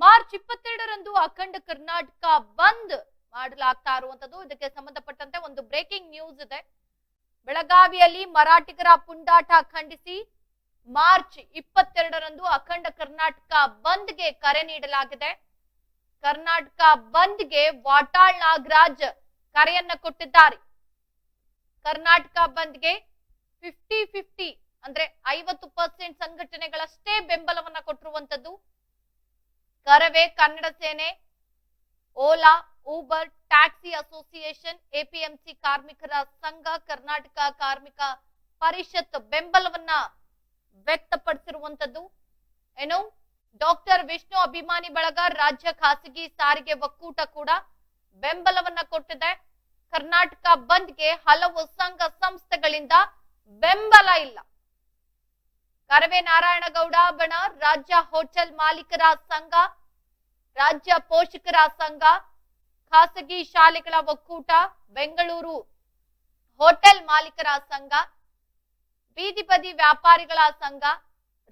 March ಇಪ್ಪತ್ತೆರಡರಂದು ಅಖಂಡ ಕರ್ನಾಟಕ ಬಂದ್ ಮಾಡಲಾಗ್ತಾ ಇರುವಂತದ್ದು. ಇದಕ್ಕೆ ಸಂಬಂಧಪಟ್ಟಂತೆ ಒಂದು ಬ್ರೇಕಿಂಗ್ ನ್ಯೂಸ್ ಇದೆ. ಬೆಳಗಾವಿಯಲ್ಲಿ ಮರಾಠಿಗರ ಪುಂಡಾಟ ಖಂಡಿಸಿ ಮಾರ್ಚ್ ಇಪ್ಪತ್ತೆರಡರಂದು ಅಖಂಡ ಕರ್ನಾಟಕ ಬಂದ್ಗೆ ಕರೆ ನೀಡಲಾಗಿದೆ. ಕರ್ನಾಟಕ ಬಂದ್ಗೆ ವಾಟಾಳ್ ನಾಗರಾಜ್ ಕರೆಯನ್ನ ಕೊಟ್ಟಿದ್ದಾರೆ. ಕರ್ನಾಟಕ ಬಂದ್ಗೆ ಫಿಫ್ಟಿ ಫಿಫ್ಟಿ ಅಂದ್ರೆ ಐವತ್ತು ಪರ್ಸೆಂಟ್ ಸಂಘಟನೆಗಳಷ್ಟೇ ಬೆಂಬಲವನ್ನ ಕೊಟ್ಟಿರುವಂತದ್ದು. ಕರವೇ ಕನ್ನಡ ಸೇನೆ, Ola, Uber, taxi association, APMC ಕಾರ್ಮಿಕರ ಸಂಘ, ಕರ್ನಾಟಕ ಕಾರ್ಮಿಕ ಪರಿಷತ್ ಬೆಂಬಲವನ್ನ ವ್ಯಕ್ತಪಡಿಸಿರುವಂತದ್ದು ಏನು? ಡಾಕ್ಟರ್ ವಿಷ್ಣು ಅಭಿಮಾನಿ ಬಳಗ ರಾಜ್ಯ ಖಾಸಗಿ ಸಾರಿಗೆ ಒಕ್ಕೂಟ ಕೂಡ ಬೆಂಬಲವನ್ನ ಕೊಟ್ಟಿದೆ. ಕರ್ನಾಟಕ ಬಂದ್ಗೆ ಹಲವು ಸಂಘ ಸಂಸ್ಥೆಗಳಿಂದ ಬೆಂಬಲ ಇಲ್ಲ. ಕರವೇ ನಾರಾಯಣಗೌಡ, ಬಣ, ರಾಜ್ಯ ಹೋಟೆಲ್ ಮಾಲೀಕರ ಸಂಘ, ರಾಜ್ಯ ಪೋಷಕರ ಸಂಘ, ಖಾಸಗಿ ಶಾಲೆಗಳ ಒಕ್ಕೂಟ, ಬೆಂಗಳೂರು ಹೋಟೆಲ್ ಮಾಲೀಕರ ಸಂಘ, ಬೀದಿ ಬದಿ ವ್ಯಾಪಾರಿಗಳ ಸಂಘ,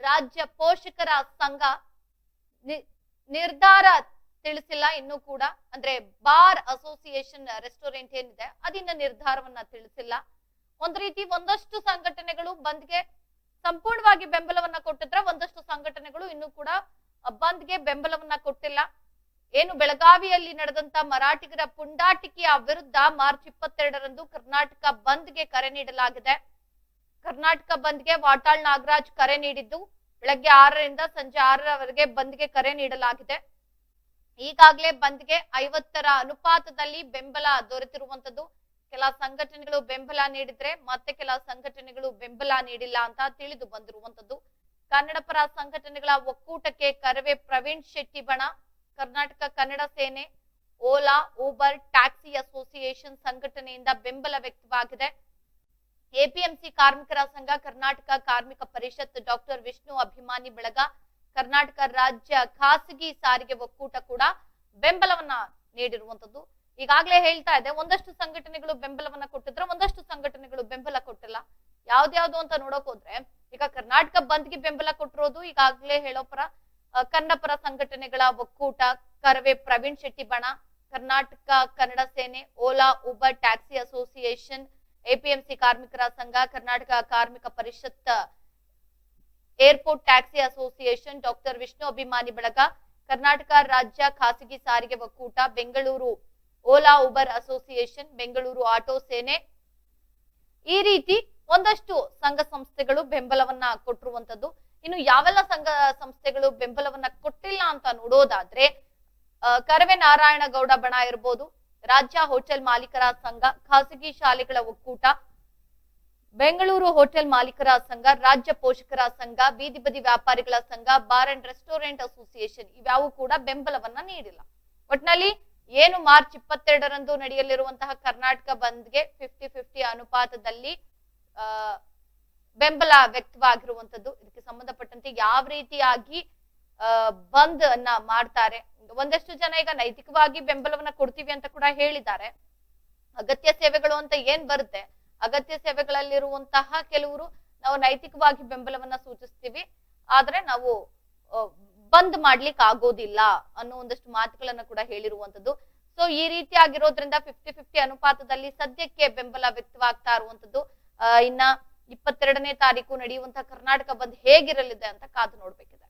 ರಾಜ್ಯ ಪೋಷಕರ ಸಂಘ. ನಿರ್ಧಾರ ತಿಳಿಸಿಲ್ಲ ಇನ್ನೂ ಕೂಡ. ಅಂದ್ರೆ ಬಾರ್ ಅಸೋಸಿಯೇಷನ್ ರೆಸ್ಟೋರೆಂಟ್ ಏನಿದೆ, ಅದಿನ್ನ ನಿರ್ಧಾರವನ್ನ ತಿಳಿಸಿಲ್ಲ. ಒಂದ್ ರೀತಿ ಒಂದಷ್ಟು ಸಂಘಟನೆಗಳು ಬಂದ್ಗೆ ಸಂಪೂರ್ಣವಾಗಿ ಬೆಂಬಲವನ್ನ ಕೊಟ್ಟಿದ್ರೆ ಒಂದಷ್ಟು ಸಂಘಟನೆಗಳು ಇನ್ನೂ ಕೂಡ ಬಂದ್ಗೆ ಬೆಂಬಲವನ್ನ ಕೊಟ್ಟಿಲ್ಲ. ಏನು ಬೆಳಗಾವಿಯಲ್ಲಿ ನಡೆದಂತ ಮರಾಠಿಗರ ಪುಂಡಾಟಿಕೆಯ ವಿರುದ್ಧ ಮಾರ್ಚ್ ಇಪ್ಪತ್ತೆರಡರಂದು ಕರ್ನಾಟಕ ಬಂದ್ಗೆ ಕರೆ ನೀಡಲಾಗಿದೆ. ಕರ್ನಾಟಕ ಬಂದ್ಗೆ ವಾಟಾಳ್ ನಾಗರಾಜ್ ಕರೆ ನೀಡಿದ್ದು ಬೆಳಗ್ಗೆ ಆರರಿಂದ ಸಂಜೆ ಆರರವರೆಗೆ ಬಂದ್ಗೆ ಕರೆ ನೀಡಲಾಗಿದೆ. ಈಗಾಗಲೇ ಬಂದ್ಗೆ ಐವತ್ತರ ಅನುಪಾತದಲ್ಲಿ ಬೆಂಬಲ ದೊರೆತಿರುವಂತದ್ದು ಕೆಲ ಸಂಘಟನೆಗಳು ಬೆಂಬಲ ನೀಡಿದ್ರೆ ಮತ್ತೆ ಕೆಲ ಸಂಘಟನೆಗಳು ಬೆಂಬಲ ನೀಡಿಲ್ಲ ಅಂತ ತಿಳಿದು ಬಂದಿರುವಂತದ್ದು ಕನ್ನಡ ಪರ ಸಂಘಟನೆಗಳ ಒಕ್ಕೂಟಕ್ಕೆ ಕರವೇ ಪ್ರವೀಣ್ ಶೆಟ್ಟಿ ಬಣ, ಕರ್ನಾಟಕ ಕನ್ನಡ ಸೇನೆ, ಓಲಾ, ಊಬರ್, ಟ್ಯಾಕ್ಸಿ ಅಸೋಸಿಯೇಷನ್ ಸಂಘಟನೆಯಿಂದ ಬೆಂಬಲ ವ್ಯಕ್ತವಾಗಿದೆ. ಎಪಿಎಂಸಿ ಕಾರ್ಮಿಕರ ಸಂಘ, ಕರ್ನಾಟಕ ಕಾರ್ಮಿಕ ಪರಿಷತ್ ಡಾಕ್ಟರ್ ವಿಷ್ಣು ಅಭಿಮಾನಿ ಬಳಗ, ಕರ್ನಾಟಕ ರಾಜ್ಯ ಖಾಸಗಿ ಸಾರಿಗೆ ಒಕ್ಕೂಟ ಕೂಡ ಬೆಂಬಲವನ್ನ ನೀಡಿರುವಂತದ್ದು ಈಗಾಗಲೇ ಹೇಳ್ತಾ ಇದೆ, ಒಂದಷ್ಟು ಸಂಘಟನೆಗಳು ಬೆಂಬಲವನ್ನ ಕೊಟ್ಟಿದ್ರೆ ಒಂದಷ್ಟು ಸಂಘಟನೆಗಳು ಬೆಂಬಲ ಕೊಟ್ಟಿಲ್ಲ. ಯಾವ್ದ್ಯಾವ್ದು ಅಂತ ನೋಡಕ್ ಹೋದ್ರೆ, ಈಗ ಕರ್ನಾಟಕ ಬಂದ್ಗೆ ಬೆಂಬಲ ಕೊಟ್ಟಿರೋದು ಈಗಾಗಲೇ ಹೇಳೋ ಪರ ಕನ್ನಡಪರ ಕನ್ನಡ ಪರ ಸಂಘಟನೆಗಳ ಒಕ್ಕೂಟ, ಕರವೇ ಪ್ರವೀಣ್ ಶೆಟ್ಟಿ ಬಣ ಕರ್ನಾಟಕ ಕನ್ನಡ ಸೇನೆ, Ola, Uber taxi association, APMC ಕಾರ್ಮಿಕರ ಸಂಘ, ಕರ್ನಾಟಕ ಕಾರ್ಮಿಕ ಪರಿಷತ್, airport taxi association, doctor Vishnu ಅಭಿಮಾನಿ ಬಳಗ, ಕರ್ನಾಟಕ ರಾಜ್ಯ ಖಾಸಗಿ ಸಾರಿಗೆ ಒಕ್ಕೂಟ, Bengaluru Ola, Uber association, Bengaluru auto ಸೇನೆ. ಈ ರೀತಿ ಒಂದಷ್ಟು ಸಂಘ ಸಂಸ್ಥೆಗಳು ಬೆಂಬಲವನ್ನ ಕೊಟ್ಟಿರುವಂತದ್ದು ಇನ್ನು ಯಾವೆಲ್ಲ ಸಂಘ ಸಂಸ್ಥೆಗಳು ಬೆಂಬಲವನ್ನ ಕೊಟ್ಟಿಲ್ಲ ಅಂತ ನೋಡೋದಾದ್ರೆ ಕರವೇ ನಾರಾಯಣಗೌಡ ಬಣ ಇರ್ಬೋದು, ರಾಜ್ಯ ಹೋಟೆಲ್ ಮಾಲೀಕರ ಸಂಘ, ಖಾಸಗಿ ಶಾಲೆಗಳ ಒಕ್ಕೂಟ, ಬೆಂಗಳೂರು ಹೋಟೆಲ್ ಮಾಲೀಕರ ಸಂಘ, ರಾಜ್ಯ ಪೋಷಕರ ಸಂಘ, ಬೀದಿ ಬದಿ ವ್ಯಾಪಾರಿಗಳ ಸಂಘ, ಬಾರ್ ಅಂಡ್ ರೆಸ್ಟೋರೆಂಟ್ ಅಸೋಸಿಯೇಷನ್ ಇವ್ಯಾವು ಕೂಡ ಬೆಂಬಲವನ್ನ ನೀಡಿಲ್ಲ. ಒಟ್ನಲ್ಲಿ ಏನು ಮಾರ್ಚ್ ಇಪ್ಪತ್ತೆರಡರಂದು ನಡೆಯಲಿರುವಂತಹ ಕರ್ನಾಟಕ ಬಂದ್ಗೆ ಫಿಫ್ಟಿ ಫಿಫ್ಟಿ ಅನುಪಾತದಲ್ಲಿ ಬೆಂಬಲ ವ್ಯಕ್ತವಾಗಿರುವಂತದ್ದು ಇದಕ್ಕೆ ಸಂಬಂಧಪಟ್ಟಂತೆ ಯಾವ ರೀತಿಯಾಗಿ ಬಂದ್ ಅನ್ನ ಮಾಡ್ತಾರೆ. ಒಂದಷ್ಟು ಜನ ಈಗ ನೈತಿಕವಾಗಿ ಬೆಂಬಲವನ್ನ ಕೊಡ್ತೀವಿ ಅಂತ ಕೂಡ ಹೇಳಿದ್ದಾರೆ. ಅಗತ್ಯ ಸೇವೆಗಳು ಅಂತ ಏನ್ ಬರುತ್ತೆ? ಅಗತ್ಯ ಸೇವೆಗಳಲ್ಲಿರುವಂತಹ ಕೆಲವರು ನಾವು ನೈತಿಕವಾಗಿ ಬೆಂಬಲವನ್ನ ಸೂಚಿಸ್ತೀವಿ. ಆದ್ರೆ ನಾವು ಬಂದ್ ಮಾಡ್ಲಿಕ್ಕೆ ಆಗೋದಿಲ್ಲ ಅನ್ನೋ ಒಂದಷ್ಟು ಮಾತುಗಳನ್ನ ಕೂಡ ಹೇಳಿರುವಂತದ್ದು. ಸೊ ಈ ರೀತಿ ಆಗಿರೋದ್ರಿಂದ ಫಿಫ್ಟಿ ಫಿಫ್ಟಿ ಅನುಪಾತದಲ್ಲಿ ಸದ್ಯಕ್ಕೆ ಬೆಂಬಲ ವ್ಯಕ್ತವಾಗ್ತಾ ಇರುವಂತದ್ದು. ಇನ್ನ ಇಪ್ಪತ್ತೆರಡನೇ ತಾರೀಕು ನಡೆಯುವಂತಹ ಕರ್ನಾಟಕ ಬಂದ್ ಹೇಗಿರಲಿದೆ ಅಂತ ಕಾದು ನೋಡ್ಬೇಕಿದೆ.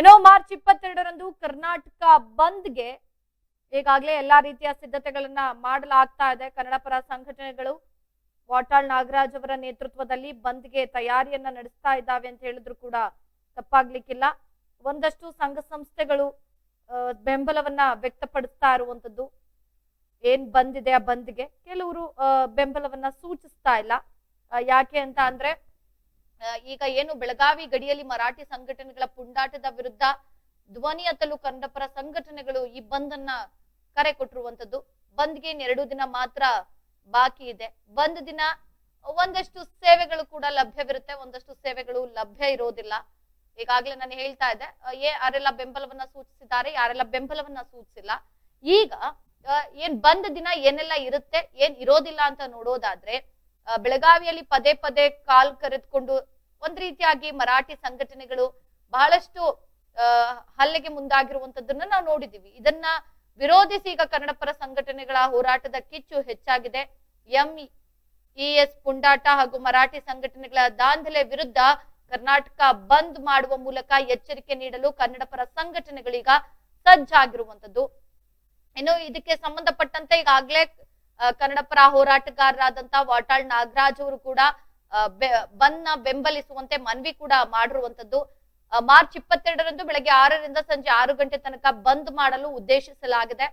ಏನೋ ಮಾರ್ಚ್ ಇಪ್ಪತ್ತೆರಡರಂದು ಕರ್ನಾಟಕ ಬಂದ್ಗೆ ಈಗಾಗಲೇ ಎಲ್ಲಾ ರೀತಿಯ ಸಿದ್ಧತೆಗಳನ್ನ ಮಾಡಲಾಗ್ತಾ ಇದೆ. ಕನ್ನಡ ಪರ ಸಂಘಟನೆಗಳು ವಾಟಾಳ್ ನಾಗರಾಜ್ ಅವರ ನೇತೃತ್ವದಲ್ಲಿ ಬಂದ್ಗೆ ತಯಾರಿಯನ್ನ ನಡೆಸ್ತಾ ಇದ್ದಾವೆ ಅಂತ ಹೇಳಿದ್ರು ಕೂಡ ತಪ್ಪಾಗ್ಲಿಕ್ಕಿಲ್ಲ. ಒಂದಷ್ಟು ಸಂಘ ಸಂಸ್ಥೆಗಳು ಬೆಂಬಲವನ್ನ ವ್ಯಕ್ತಪಡಿಸ್ತಾ ಇರುವಂತದ್ದು ಏನ್ ಬಂದಿದೆ ಆ ಬಂದ್ಗೆ. ಕೆಲವರು ಬೆಂಬಲವನ್ನ ಸೂಚಿಸ್ತಾ ಇಲ್ಲ. ಯಾಕೆ ಅಂತ ಅಂದ್ರೆ ಈಗ ಏನು ಬೆಳಗಾವಿ ಗಡಿಯಲ್ಲಿ ಮರಾಠಿ ಸಂಘಟನೆಗಳ ಪುಂಡಾಟದ ವಿರುದ್ಧ ಧ್ವನಿ ಎತ್ತಲು ಕನ್ನಡಪರ ಸಂಘಟನೆಗಳು ಈ ಬಂದ್ ಅನ್ನ ಕರೆ ಕೊಟ್ಟಿರುವಂತದ್ದು ಬಂದ್ಗೆ ಎರಡು ದಿನ ಮಾತ್ರ ಬಾಕಿ ಇದೆ. ಬಂದ್ ದಿನ ಒಂದಷ್ಟು ಸೇವೆಗಳು ಕೂಡ ಲಭ್ಯವಿರುತ್ತೆ. ಒಂದಷ್ಟು ಸೇವೆಗಳು ಲಭ್ಯ ಇರೋದಿಲ್ಲ. ಈಗಾಗಲೇ ನಾನು ಹೇಳ್ತಾ ಇದ್ದೆ ಏ ಯಾರೆಲ್ಲ ಬೆಂಬಲವನ್ನ ಸೂಚಿಸಿದ್ದಾರೆ. ಯಾರೆಲ್ಲ ಬೆಂಬಲವನ್ನ ಸೂಚಿಸಿಲ್ಲ. ಈಗ ಏನ್ ಬಂದ್ ದಿನ ಏನೆಲ್ಲ ಇರುತ್ತೆ, ಏನ್ ಇರೋದಿಲ್ಲ ಅಂತ ನೋಡೋದಾದ್ರೆ ಬೆಳಗಾವಿಯಲ್ಲಿ ಪದೇ ಪದೇ ಕಾಲ್ ಕರೆದುಕೊಂಡು ಒಂದ್ ರೀತಿಯಾಗಿ ಮರಾಠಿ ಸಂಘಟನೆಗಳು ಬಹಳಷ್ಟು ಹಲ್ಲೆಗೆ ಮುಂದಾಗಿರುವಂತದ್ದನ್ನ ನಾವು ನೋಡಿದೀವಿ. ಇದನ್ನ ವಿರೋಧಿಸಿ ಈಗ ಕನ್ನಡಪರ ಸಂಘಟನೆಗಳ ಹೋರಾಟದ ಕಿಚ್ಚು ಹೆಚ್ಚಾಗಿದೆ. ಎಂ ಇ ಎಸ್ ಪುಂಡಾಟ ಹಾಗೂ ಮರಾಠಿ ಸಂಘಟನೆಗಳ ದಾಂಧಲೆ ವಿರುದ್ಧ ಕರ್ನಾಟಕ ಬಂದ್ ಮಾಡುವ ಮೂಲಕ ಎಚ್ಚರಿಕೆ ನೀಡಲು ಕನ್ನಡಪರ ಸಂಘಟನೆಗಳೀಗ ಸಜ್ಜಾಗಿರುವಂತದ್ದು. ಇನ್ನು ಇದಕ್ಕೆ ಸಂಬಂಧಪಟ್ಟಂತೆ ಈಗಾಗಲೇ ಆ, ಕನ್ನಡ ಪರ ಹೋರಾಟಗಾರರಾದಂತ ವಾಟಾಳ್ ನಾಗರಾಜ್ ಅವರು ಕೂಡ ಬನ್ನ ಬೆ- ಬಂದ್ನ ಬೆಂಬಲಿಸುವಂತೆ ಮನವಿ ಕೂಡ ಮಾಡಿರುವಂತದ್ದು. ಮಾರ್ಚ್ ಇಪ್ಪತ್ತೆರಡರಂದು ಬೆಳಗ್ಗೆ ಆರರಿಂದ ಸಂಜೆ ಆರು ಗಂಟೆ ತನಕ ಬಂದ್ ಮಾಡಲು ಉದ್ದೇಶಿಸಲಾಗಿದೆ.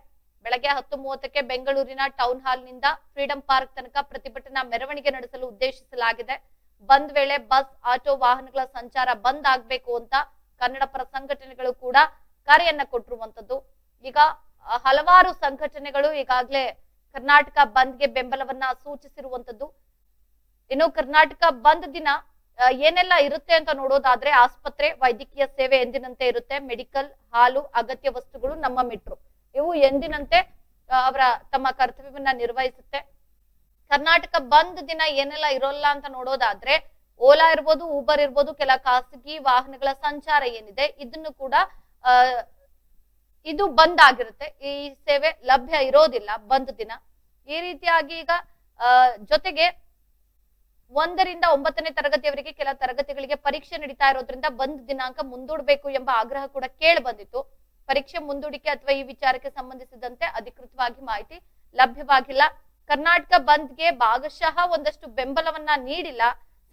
ಬೆಳಗ್ಗೆ ಹತ್ತು ಮೂವತ್ತಕ್ಕೆ ಬೆಂಗಳೂರಿನ ಟೌನ್ ಹಾಲ್ನಿಂದ ಫ್ರೀಡಂ ಪಾರ್ಕ್ ತನಕ ಪ್ರತಿಭಟನಾ ಮೆರವಣಿಗೆ ನಡೆಸಲು ಉದ್ದೇಶಿಸಲಾಗಿದೆ. ಬಂದ್ ವೇಳೆ ಬಸ್ ಆಟೋ ವಾಹನಗಳ ಸಂಚಾರ ಬಂದ್ ಆಗ್ಬೇಕು ಅಂತ ಕನ್ನಡ ಪರ ಸಂಘಟನೆಗಳು ಕೂಡ ಕರೆಯನ್ನ ಕೊಟ್ಟಿರುವಂತದ್ದು. ಈಗ ಹಲವಾರು ಸಂಘಟನೆಗಳು ಈಗಾಗಲೇ ಕರ್ನಾಟಕ ಬಂದ್ಗೆ ಬೆಂಬಲವನ್ನ ಸೂಚಿಸಿರುವಂತದ್ದು. ಇನ್ನು ಕರ್ನಾಟಕ ಬಂದ್ ದಿನ ಏನೆಲ್ಲ ಇರುತ್ತೆ ಅಂತ ನೋಡೋದಾದ್ರೆ ಆಸ್ಪತ್ರೆ, ವೈದ್ಯಕೀಯ ಸೇವೆ ಎಂದಿನಂತೆ ಇರುತ್ತೆ. ಮೆಡಿಕಲ್, ಹಾಲು, ಅಗತ್ಯ ವಸ್ತುಗಳು ನಮ್ಮ ಮಿಟ್ರು. ಇವು ಎಂದಿನಂತೆ ಅವರ ತಮ್ಮ ಕರ್ತವ್ಯವನ್ನ ನಿರ್ವಹಿಸುತ್ತೆ. ಕರ್ನಾಟಕ ಬಂದ್ ದಿನ ಏನೆಲ್ಲ ಇರೋಲ್ಲ ಅಂತ ನೋಡೋದಾದ್ರೆ, ಓಲಾ ಇರ್ಬೋದು, ಊಬರ್ ಇರ್ಬೋದು, ಕೆಲ ಖಾಸಗಿ ವಾಹನಗಳ ಸಂಚಾರ ಏನಿದೆ, ಇದನ್ನು ಕೂಡ ಇದು ಬಂದ್ ಆಗಿರುತ್ತೆ. ಈ ಸೇವೆ ಲಭ್ಯ ಇರೋದಿಲ್ಲ ಬಂದ್ ದಿನ. ಈ ರೀತಿಯಾಗಿ ಈಗ ಜೊತೆಗೆ ಒಂದರಿಂದ ಒಂಬತ್ತನೇ ತರಗತಿಯವರಿಗೆ ಕೆಲ ತರಗತಿಗಳಿಗೆ ಪರೀಕ್ಷೆ ನಡೀತಾ ಇರೋದ್ರಿಂದ ಬಂದ್ ದಿನಾಂಕ ಮುಂದೂಡಬೇಕು ಎಂಬ ಆಗ್ರಹ ಕೂಡ ಕೇಳಿ ಬಂದಿತ್ತು. ಪರೀಕ್ಷೆ ಮುಂದೂಡಿಕೆ ಅಥವಾ ಈ ವಿಚಾರಕ್ಕೆ ಸಂಬಂಧಿಸಿದಂತೆ ಅಧಿಕೃತವಾಗಿ ಮಾಹಿತಿ ಲಭ್ಯವಾಗಿಲ್ಲ. ಕರ್ನಾಟಕ ಬಂದ್ಗೆ ಭಾಗಶಃ ಒಂದಷ್ಟು ಬೆಂಬಲವನ್ನ ನೀಡಿಲ್ಲ.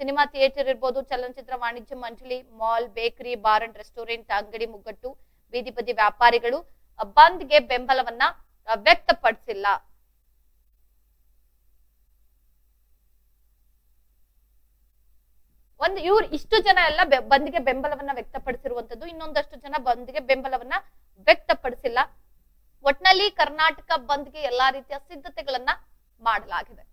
ಸಿನಿಮಾ ಥಿಯೇಟರ್ ಇರ್ಬೋದು, ಚಲನಚಿತ್ರ ವಾಣಿಜ್ಯ ಮಂಡಳಿ, mall, bakery, bar and restaurant, ಅಂಗಡಿ, ಮುಗ್ಗಟ್ಟು ಬೀದಿ ಬದಿ ವ್ಯಾಪಾರಿಗಳು ಬಂದ್ಗೆ ಬೆಂಬಲವನ್ನ ವ್ಯಕ್ತಪಡಿಸಿಲ್ಲ. ಒಂದು ಇವ್ರು ಇಷ್ಟು ಜನ ಎಲ್ಲ ಬಂದ್ಗೆ ಬೆಂಬಲವನ್ನ ವ್ಯಕ್ತಪಡಿಸಿರುವಂತದ್ದು ಇನ್ನೊಂದಷ್ಟು ಜನ ಬಂದ್ಗೆ ಬೆಂಬಲವನ್ನ ವ್ಯಕ್ತಪಡಿಸಿಲ್ಲ. ಒಟ್ನಲ್ಲಿ ಕರ್ನಾಟಕ ಬಂದ್ಗೆ ಎಲ್ಲಾ ರೀತಿಯ ಸಿದ್ಧತೆಗಳನ್ನ ಮಾಡಲಾಗಿದೆ.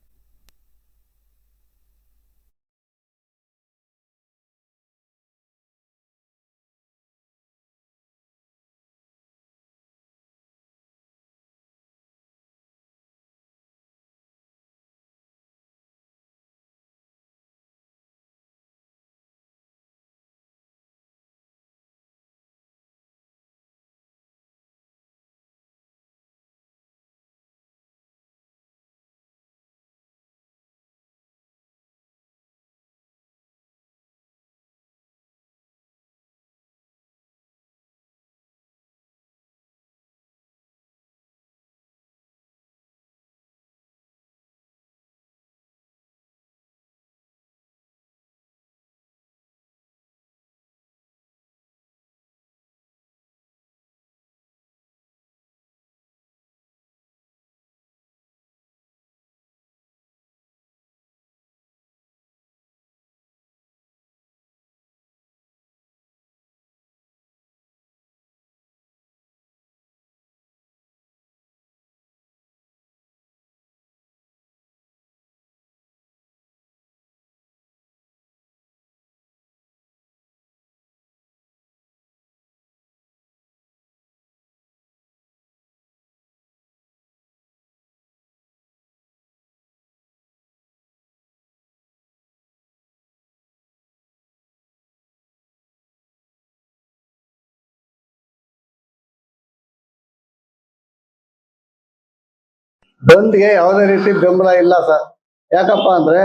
ಬಂದ್ಗೆ ಯಾವುದೇ ರೀತಿ ಬೆಂಬಲ ಇಲ್ಲ ಸರ್. ಯಾಕಪ್ಪ ಅಂದ್ರೆ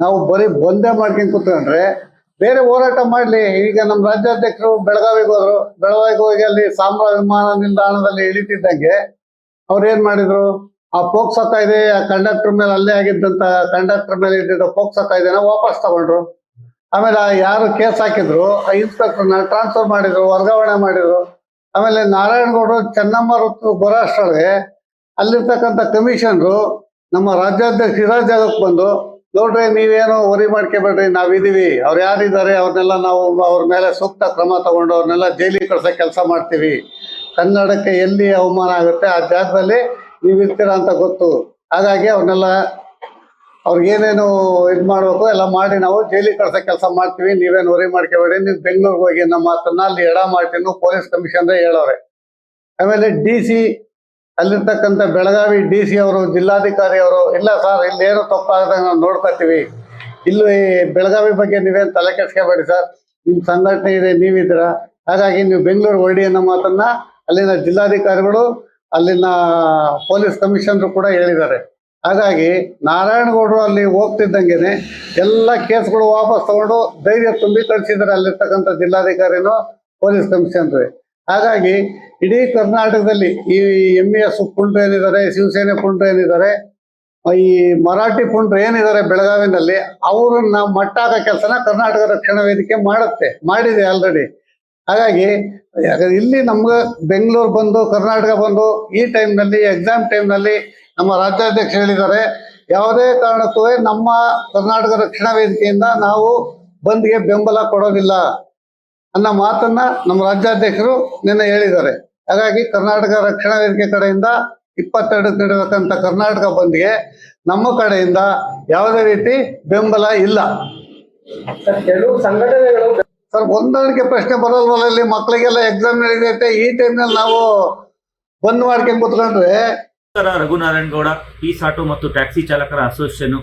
ನಾವು ಬರೀ ಬಂದೇ ಮಾಡ್ಕೊಂಡು ಕೂತ್ಕೊಂಡ್ರೆ ಬೇರೆ ಹೋರಾಟ ಮಾಡ್ಲಿ. ಈಗ ನಮ್ಮ ರಾಜ್ಯಾಧ್ಯಕ್ಷರು ಬೆಳಗಾವಿಗೆ ಹೋದ್ರು. ಬೆಳಗಾವಿಗೆ ಹೋಗಿ ಅಲ್ಲಿ ಸಾಂಬ್ರಾ ವಿಮಾನ ನಿಲ್ದಾಣದಲ್ಲಿ ಇಳಿತಿದ್ದಂಗೆ ಅವ್ರು ಏನ್ ಮಾಡಿದ್ರು? ಆ ಪೋಕ್ಸೋ ಇದೆ ಆ ಕಂಡಕ್ಟರ್ ಮೇಲೆ ಅಲ್ಲೇ ಆಗಿದ್ದಂತ ಕಂಡಕ್ಟರ್ ಮೇಲೆ ಇದ್ದಿದ್ದ ಪೋಕ್ಸೋ ಕಾಯ್ದೆನ ವಾಪಸ್ ತಗೊಂಡ್ರು. ಆಮೇಲೆ ಯಾರು ಕೇಸ್ ಹಾಕಿದ್ರು, ಆ ಇನ್ಸ್ಪೆಕ್ಟರ್ನ ಟ್ರಾನ್ಸ್ಫರ್ ಮಾಡಿದ್ರು, ವರ್ಗಾವಣೆ ಮಾಡಿದ್ರು. ಆಮೇಲೆ ನಾರಾಯಣಗೌಡರು ಚೆನ್ನಮ್ಮ ಋತು ಗೋರಾಷ್ಟ್ರಗೆ ಅಲ್ಲಿರ್ತಕ್ಕಂಥ ಕಮಿಷನ್ರು ನಮ್ಮ ರಾಜ್ಯಾಧ್ಯಕ್ಷ ಇರೋ ಜಾಗಕ್ಕೆ ಬಂದು, ನೋಡ್ರಿ ನೀವೇನು ವರಿ ಮಾಡ್ಕೋಬೇಡ್ರಿ ನಾವಿದೀವಿ ಅವ್ರು ಯಾರಿದ್ದಾರೆ ಅವ್ರನ್ನೆಲ್ಲ ನಾವು ಅವ್ರ ಮೇಲೆ ಸೂಕ್ತ ಕ್ರಮ ತಗೊಂಡು ಅವ್ರನ್ನೆಲ್ಲ ಜೈಲಿಗೆ ಕಳ್ಸೋ ಕೆಲಸ ಮಾಡ್ತೀವಿ. ಕನ್ನಡಕ್ಕೆ ಎಲ್ಲಿ ಅವಮಾನ ಆಗುತ್ತೆ, ಆ ಜಾಗದಲ್ಲಿ ನೀವು ಇರ್ತೀರಾ ಅಂತ ಗೊತ್ತು. ಹಾಗಾಗಿ ಅವ್ರನ್ನೆಲ್ಲ ಅವ್ರಿಗೇನೇನು ಇದು ಮಾಡ್ಬೇಕು, ಎಲ್ಲ ಮಾಡಿ ನಾವು ಜೈಲಿಗೆ ಕಳ್ಸೋ ಕೆಲಸ ಮಾಡ್ತೀವಿ. ನೀವೇನು ವರಿ ಮಾಡ್ಕೋಬೇಡಿ, ನೀವು ಬೆಂಗಳೂರಿಗೆ ಹೋಗಿ ನಮ್ಮ ಮಾತನ್ನ ಅಲ್ಲಿ ಎಡ ಮಾಡ್ತೀನಿ ಪೊಲೀಸ್ ಕಮಿಷನ್ ಹೇಳೋರೆ. ಆಮೇಲೆ ಡಿ ಸಿ ಅಲ್ಲಿರ್ತಕ್ಕಂಥ ಬೆಳಗಾವಿ ಡಿ ಸಿ ಅವರು, ಜಿಲ್ಲಾಧಿಕಾರಿ ಅವರು, ಇಲ್ಲ ಸರ್ ಇಲ್ಲಿ ಏನು ತಪ್ಪಾಗದಂಗೆ ನಾವು ನೋಡ್ಕೊತೀವಿ ಇಲ್ಲಿ ಬೆಳಗಾವಿ ಬಗ್ಗೆ ನೀವೇನು ತಲೆ ಕೆಡ್ಸ್ಕೋಬೇಡಿ ಸರ್. ನಿಮ್ಮ ಸಂಘಟನೆ ಇದೆ, ನೀವಿದ್ದೀರಾ? ಹಾಗಾಗಿ ನೀವು ಬೆಂಗಳೂರು ಹೊರಡಿ ಅನ್ನೋ ಮಾತನ್ನ ಅಲ್ಲಿನ ಜಿಲ್ಲಾಧಿಕಾರಿಗಳು, ಅಲ್ಲಿನ ಪೊಲೀಸ್ ಕಮಿಷನರು ಕೂಡ ಹೇಳಿದ್ದಾರೆ. ಹಾಗಾಗಿ ನಾರಾಯಣಗೌಡರು ಅಲ್ಲಿ ಹೋಗ್ತಿದ್ದಂಗೆನೆ ಎಲ್ಲ ಕೇಸ್ಗಳು ವಾಪಸ್ ತಗೊಂಡು ಧೈರ್ಯ ತುಂಬಿ ಕಳಿಸಿದ್ದಾರೆ ಅಲ್ಲಿರ್ತಕ್ಕಂಥ ಜಿಲ್ಲಾಧಿಕಾರಿನೂ, ಪೊಲೀಸ್ ಕಮಿಷನರ್. ಹಾಗಾಗಿ ಇಡೀ ಕರ್ನಾಟಕದಲ್ಲಿ ಈ ಎಂ ಇ ಎಸ್ ಪುಂಡ್ರು ಏನಿದ್ದಾರೆ ಶಿವಸೇನೆ ಪುಂಡ್ರು ಏನಿದ್ದಾರೆ ಈ ಮರಾಠಿ ಪುಂಡ್ರು ಏನಿದ್ದಾರೆ ಬೆಳಗಾವಿನಲ್ಲಿ ಅವ್ರನ್ನ ಮಟ್ಟಾದ ಕೆಲಸನ ಕರ್ನಾಟಕ ರಕ್ಷಣಾ ವೇದಿಕೆ ಮಾಡುತ್ತೆ, ಮಾಡಿದೆ ಆಲ್ರೆಡಿ ಹಾಗಾಗಿ ಇಲ್ಲಿ ನಮ್ಗೆ ಬೆಂಗಳೂರು ಬಂದು, ಕರ್ನಾಟಕ ಬಂದು, ಈ ಟೈಮ್ನಲ್ಲಿ ಎಕ್ಸಾಮ್ ಟೈಮ್ನಲ್ಲಿ ನಮ್ಮ ರಾಜ್ಯಾಧ್ಯಕ್ಷ ಹೇಳಿದ್ದಾರೆ, ಯಾವುದೇ ಕಾರಣಕ್ಕೂ ನಮ್ಮ ಕರ್ನಾಟಕ ರಕ್ಷಣಾ ವೇದಿಕೆಯಿಂದ ನಾವು ಬಂದ್ಗೆ ಬೆಂಬಲ ಕೊಡೋದಿಲ್ಲ. ಅನ್ನೋ ಮಾತನ್ನ ನಮ್ಮ ರಾಜ್ಯಾಧ್ಯಕ್ಷರು ನಿನ್ನೆ ಹೇಳಿದ್ದಾರೆ. ಹಾಗಾಗಿ ಕರ್ನಾಟಕ ರಕ್ಷಣಾ ವೇದಿಕೆ ಕಡೆಯಿಂದ ಇಪ್ಪತ್ತೆರಡು ನಡೆಯತಕ್ಕಂಥ ಕರ್ನಾಟಕ ಬಂದ್ಗೆ ನಮ್ಮ ಕಡೆಯಿಂದ ಯಾವುದೇ ರೀತಿ ಬೆಂಬಲ ಇಲ್ಲ. ಸಂಘಟನೆಗಳು ಸರ್, ಹೊಂದಾಣಿಕೆ ಪ್ರಶ್ನೆ ಬರಲ್ವಲ್ಲ, ಇಲ್ಲಿ ಮಕ್ಕಳಿಗೆಲ್ಲ ಎಕ್ಸಾಮ್ ನಡೆಯುತ್ತೆ ಈ ಟೈಮ್ನಲ್ಲಿ ನಾವು ಬಂದ್ ಮಾಡ್ಕೊಂಡು ಕೂತ್ಕೊಂಡ್ರೆ? ರಘುನಾರಾಯಣ್ ಗೌಡ ಪೀಸ್ ಆಟೋ ಮತ್ತು ಟ್ಯಾಕ್ಸಿ ಚಾಲಕರ ಅಸೋಸಿಯೇಷನ್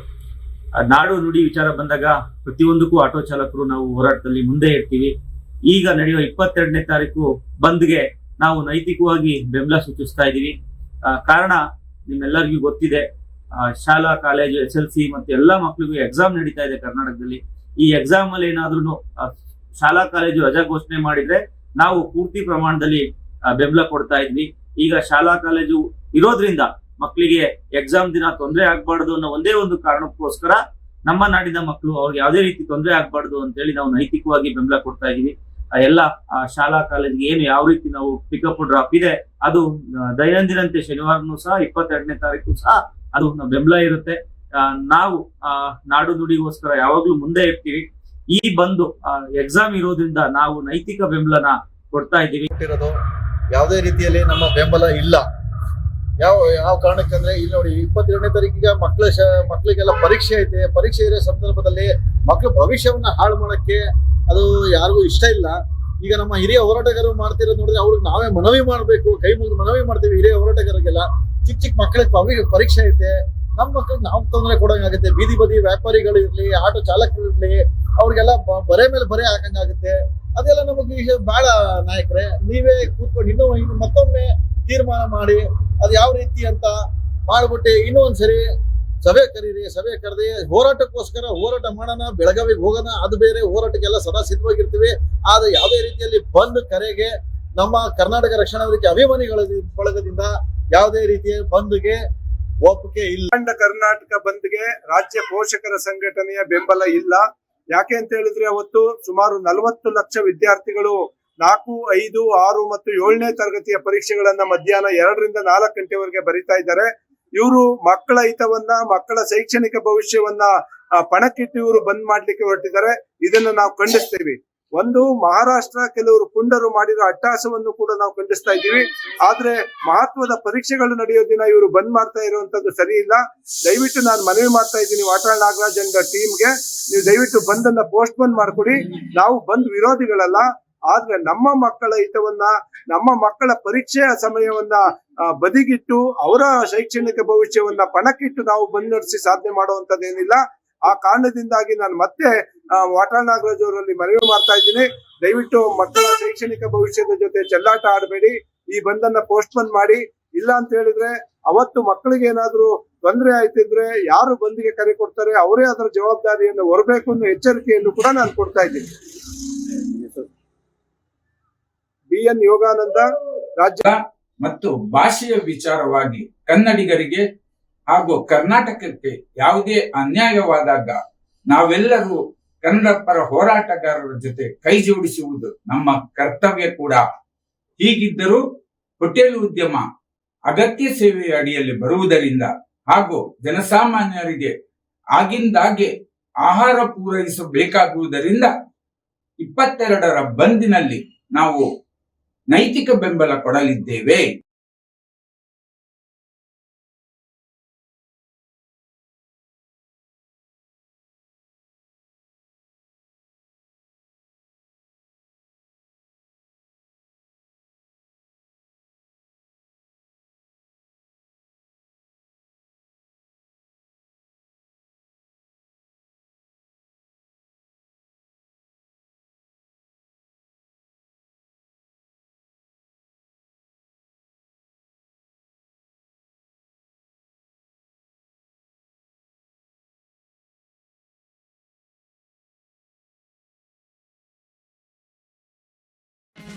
ನಾಡು ನುಡಿ ವಿಚಾರ ಬಂದಾಗ ಪ್ರತಿಯೊಂದಕ್ಕೂ ಆಟೋ ಚಾಲಕರು ನಾವು ಹೋರಾಟದಲ್ಲಿ ಮುಂದೆ ಇರ್ತೀವಿ. ಈಗ ನಡೆಯುವ ಇಪ್ಪತ್ತೆರಡನೇ ತಾರೀಕು ಬಂದ್ಗೆ ನಾವು ನೈತಿಕವಾಗಿ ಬೆಂಬಲ ಸೂಚಿಸ್ತಾ ಇದ್ದೀವಿ. ಕಾರಣ ನಿಮ್ಮೆಲ್ಲರಿಗೂ ಗೊತ್ತಿದೆ. ಶಾಲಾ, ಕಾಲೇಜು, ಎಸ್ ಎಲ್ ಸಿ ಮತ್ತೆ ಎಲ್ಲಾ ಮಕ್ಕಳಿಗೂ ಎಕ್ಸಾಮ್ ನಡೀತಾ ಇದೆ ಕರ್ನಾಟಕದಲ್ಲಿ. ಈ ಎಕ್ಸಾಮ್ ಅಲ್ಲಿ ಏನಾದ್ರೂ ಶಾಲಾ, ಕಾಲೇಜು ರಜಾ ಘೋಷಣೆ ಮಾಡಿದ್ರೆ ನಾವು ಪೂರ್ತಿ ಪ್ರಮಾಣದಲ್ಲಿ ಬೆಂಬಲ ಕೊಡ್ತಾ ಇದ್ವಿ. ಈಗ ಶಾಲಾ, ಕಾಲೇಜು ಇರೋದ್ರಿಂದ ಮಕ್ಕಳಿಗೆ ಎಕ್ಸಾಮ್ ದಿನ ತೊಂದರೆ ಆಗ್ಬಾರ್ದು ಅನ್ನೋ ಒಂದೇ ಒಂದು ಕಾರಣಕ್ಕೋಸ್ಕರ ನಮ್ಮ ನಾಡಿನ ಮಕ್ಕಳು ಅವ್ರಿಗೆ ಯಾವುದೇ ರೀತಿ ತೊಂದರೆ ಆಗ್ಬಾರ್ದು ಅಂತೇಳಿ ನಾವು ನೈತಿಕವಾಗಿ ಬೆಂಬಲ ಕೊಡ್ತಾ ಇದೀವಿ ಎಲ್ಲ ಶಾಲಾ ಕಾಲೇಜ್ಗೆ ಏನು ಯಾವ ರೀತಿ ನಾವು ಪಿಕಪ್ ಡ್ರಾಪ್ ಇದೆ, ಅದು ದೈನಂದಿನಂತೆ ಶನಿವಾರನೂ ಸಹ, ಇಪ್ಪತ್ತೆರಡನೇ ತಾರೀಕು ಸಹ ಅದು ಬೆಂಬಲ ಇರುತ್ತೆ. ನಾವು ನಾಡು ನುಡಿಗೋಸ್ಕರ ಯಾವಾಗ್ಲೂ ಮುಂದೆ ಇರ್ತೀವಿ. ಈ ಬಂದು ಎಕ್ಸಾಮ್ ಇರೋದ್ರಿಂದ ನಾವು ನೈತಿಕ ಬೆಂಬಲನ ಕೊಡ್ತಾ ಇದ್ದೀವಿ. ಯಾವುದೇ ರೀತಿಯಲ್ಲಿ ನಮ್ಮ ಬೆಂಬಲ ಇಲ್ಲ. ಯಾವ ಯಾವ ಕಾರಣಕ್ಕೆ ಅಂದ್ರೆ, ಇಲ್ಲಿ ನೋಡಿ, ಇಪ್ಪತ್ತೆರಡನೇ ತಾರೀಕಿಗೆ ಮಕ್ಕಳ ಮಕ್ಕಳಿಗೆಲ್ಲ ಪರೀಕ್ಷೆ ಐತೆ. ಪರೀಕ್ಷೆ ಇರೋ ಸಂದರ್ಭದಲ್ಲಿ ಮಕ್ಕಳ ಭವಿಷ್ಯವನ್ನ ಹಾಳು ಮಾಡಕ್ಕೆ ಅದು ಯಾರಿಗೂ ಇಷ್ಟ ಇಲ್ಲ. ಈಗ ನಮ್ಮ ಹಿರಿಯ ಹೋರಾಟಗಾರರು ಮಾಡ್ತಿರೋದು ನೋಡಿದ್ರೆ ಅವ್ರಿಗೆ ನಾವೇ ಮನವಿ ಮಾಡಬೇಕು, ಕೈ ಮುಗಿದು ಮನವಿ ಮಾಡ್ತೀವಿ ಹಿರಿಯ ಹೋರಾಟಗಾರರಿಗೆಲ್ಲ. ಚಿಕ್ಕ ಚಿಕ್ಕ ಮಕ್ಕಳಿಗೆ ಪರೀಕ್ಷೆ ಐತೆ. ನಮ್ಮ ಮಕ್ಕಳಿಗೆ ನಾವು ತೊಂದರೆ ಕೊಡೋಂಗಾಗುತ್ತೆ ಬೀದಿ ಬದಿ ವ್ಯಾಪಾರಿಗಳು ಇರ್ಲಿ, ಆಟೋ ಚಾಲಕರು ಇರ್ಲಿ, ಅವ್ರಿಗೆಲ್ಲ ಬರೆ ಮೇಲೆ ಬರೆ ಹಾಕಂಗಾಗುತ್ತೆ ಅದೆಲ್ಲ ನಮಗೆ ಈಗ ಬಹಳ ನಾಯಕರೇ, ನೀವೇ ಕೂತ್ಕೊಂಡು ಇನ್ನೂ ಇನ್ನು ಮತ್ತೊಮ್ಮೆ ತೀರ್ಮಾನ ಮಾಡಿ, ಅದು ಯಾವ ರೀತಿ ಅಂತ ಮಾಡ್ಬಿಟ್ಟು ಇನ್ನೂ ಒಂದ್ಸರಿ ಸಭೆ ಕರೀರಿ, ಸಭೆ ಕರೆದಿ, ಹೋರಾಟಕ್ಕೋಸ್ಕರ ಹೋರಾಟ ಮಾಡೋಣ ಬೆಳಗಾವಿಗೆ ಹೋಗೋಣ, ಅದು ಬೇರೆ, ಹೋರಾಟಕ್ಕೆಲ್ಲ ಸದಾ ಸಿದ್ಧವಾಗಿರ್ತೀವಿ. ಆದ್ರೆ ಯಾವುದೇ ರೀತಿಯಲ್ಲಿ ಬಂದ್ ಕರೆಗೆ ನಮ್ಮ ಕರ್ನಾಟಕ ರಕ್ಷಣಾ ವೇದಿಕೆ ಅಭಿಮಾನಿಗಳ ಬಳಗದಿಂದ ಯಾವುದೇ ರೀತಿಯ ಬಂದ್ಗೆ ಒಪ್ಪಿಗೆ ಇಲ್ಲ. ಅಖಂಡ ಕರ್ನಾಟಕ ಬಂದ್ಗೆ ರಾಜ್ಯ ಪೋಷಕರ ಸಂಘಟನೆಯ ಬೆಂಬಲ ಇಲ್ಲ. ಯಾಕೆ ಅಂತ ಹೇಳಿದ್ರೆ ಅವತ್ತು ಸುಮಾರು ನಲವತ್ತು ಲಕ್ಷ ವಿದ್ಯಾರ್ಥಿಗಳು ನಾಲ್ಕು, ಐದು, ಆರು ಮತ್ತು ಏಳನೇ ತರಗತಿಯ ಪರೀಕ್ಷೆಗಳನ್ನ ಮಧ್ಯಾಹ್ನ ಎರಡರಿಂದ ನಾಲ್ಕು ಗಂಟೆವರೆಗೆ ಬರಿತಾ ಇದ್ದಾರೆ. ಇವರು ಮಕ್ಕಳ ಹಿತವನ್ನ, ಮಕ್ಕಳ ಶೈಕ್ಷಣಿಕ ಭವಿಷ್ಯವನ್ನ ಪಣಕ್ಕಿಟ್ಟು ಇವರು ಬಂದ್ ಮಾಡ್ಲಿಕ್ಕೆ ಹೊರಟಿದ್ದಾರೆ. ಇದನ್ನ ನಾವು ಖಂಡಿಸ್ತೇವೆ. ಒಂದು, ಮಹಾರಾಷ್ಟ್ರ ಕೆಲವರು ಪುಂಡರು ಮಾಡಿರೋ ಅಟ್ಟಾಸವನ್ನು ಕೂಡ ನಾವು ಖಂಡಿಸ್ತಾ ಇದ್ದೀವಿ. ಆದ್ರೆ ಮಹತ್ವದ ಪರೀಕ್ಷೆಗಳು ನಡೆಯೋ ದಿನ ಇವರು ಬಂದ್ ಮಾಡ್ತಾ ಇರುವಂತದ್ದು ಸರಿ ಇಲ್ಲ. ದಯವಿಟ್ಟು ನಾನು ಮನವಿ ಮಾಡ್ತಾ ಇದ್ದೀನಿ ವಾಟಾಳ್ ನಾಗರಾಜ್ ಅಂಡ್ ಟೀಮ್ಗೆ ನೀವು ದಯವಿಟ್ಟು ಬಂದನ್ನ ಪೋಸ್ಟ್ ಬಂದ್ ಮಾಡ್ಕೊಡಿ. ನಾವು ಬಂದ್ ವಿರೋಧಿಗಳಲ್ಲ. ಆದ್ರೆ ನಮ್ಮ ಮಕ್ಕಳ ಹಿತವನ್ನ, ನಮ್ಮ ಮಕ್ಕಳ ಪರೀಕ್ಷೆಯ ಸಮಯವನ್ನ ಬದಿಗಿಟ್ಟು ಅವರ ಶೈಕ್ಷಣಿಕ ಭವಿಷ್ಯವನ್ನ ಪಣಕ್ಕಿಟ್ಟು ನಾವು ಬಂದ್ ನಡೆಸಿ ಸಾಧನೆ ಮಾಡುವಂತದ್ದೇನಿಲ್ಲ ಆ ಕಾರಣದಿಂದಾಗಿ ನಾನು ಮತ್ತೆ ವಾಟಾಳ್ ನಾಗರಾಜ್ ಅವರಲ್ಲಿ ಮನವಿ ಮಾಡ್ತಾ ಇದ್ದೀನಿ. ದಯವಿಟ್ಟು ಮಕ್ಕಳ ಶೈಕ್ಷಣಿಕ ಭವಿಷ್ಯದ ಜೊತೆ ಚೆಲ್ಲಾಟ ಆಡಬೇಡಿ. ಈ ಬಂದನ್ನ ಪೋಸ್ಟ್ ಮಾಡಿ. ಇಲ್ಲ ಅಂತ ಹೇಳಿದ್ರೆ ಅವತ್ತು ಮಕ್ಕಳಿಗೆ ಏನಾದ್ರು ತೊಂದರೆ ಆಯ್ತಿದ್ರೆ ಯಾರು ಬಂದಿಗೆ ಕರೆ ಕೊಡ್ತಾರೆ, ಅವರೇ ಅದರ ಜವಾಬ್ದಾರಿಯನ್ನು ಹೊರಬೇಕು ಅನ್ನೋ ಎಚ್ಚರಿಕೆಯನ್ನು ಕೂಡ ನಾನು ಕೊಡ್ತಾ ಇದ್ದೀನಿ. ಬಿ ಎನ್ ಯೋಗಾನಂದ ರಾಜ್ಯ ಮತ್ತು ಭಾಷೆಯ ವಿಚಾರವಾಗಿ ಕನ್ನಡಿಗರಿಗೆ ಹಾಗೂ ಕರ್ನಾಟಕಕ್ಕೆ ಯಾವುದೇ ಅನ್ಯಾಯವಾದಾಗ ನಾವೆಲ್ಲರೂ ಕನ್ನಡ ಪರ ಹೋರಾಟಗಾರರ ಜೊತೆ ಕೈ ಜೋಡಿಸುವುದು ನಮ್ಮ ಕರ್ತವ್ಯ ಕೂಡ. ಹೀಗಿದ್ದರೂ ಹೋಟೆಲ್ ಉದ್ಯಮ ಅಗತ್ಯ ಸೇವೆಯ ಅಡಿಯಲ್ಲಿ ಬರುವುದರಿಂದ ಹಾಗೂ ಜನಸಾಮಾನ್ಯರಿಗೆ ಆಗಿಂದಾಗೆ ಆಹಾರ ಪೂರೈಸಬೇಕಾಗುವುದರಿಂದ ಇಪ್ಪತ್ತೆರಡರ ಬಂದಿನಲ್ಲಿ ನಾವು ನೈತಿಕ ಬೆಂಬಲ ಕೊಡಲಿದ್ದೇವೆ.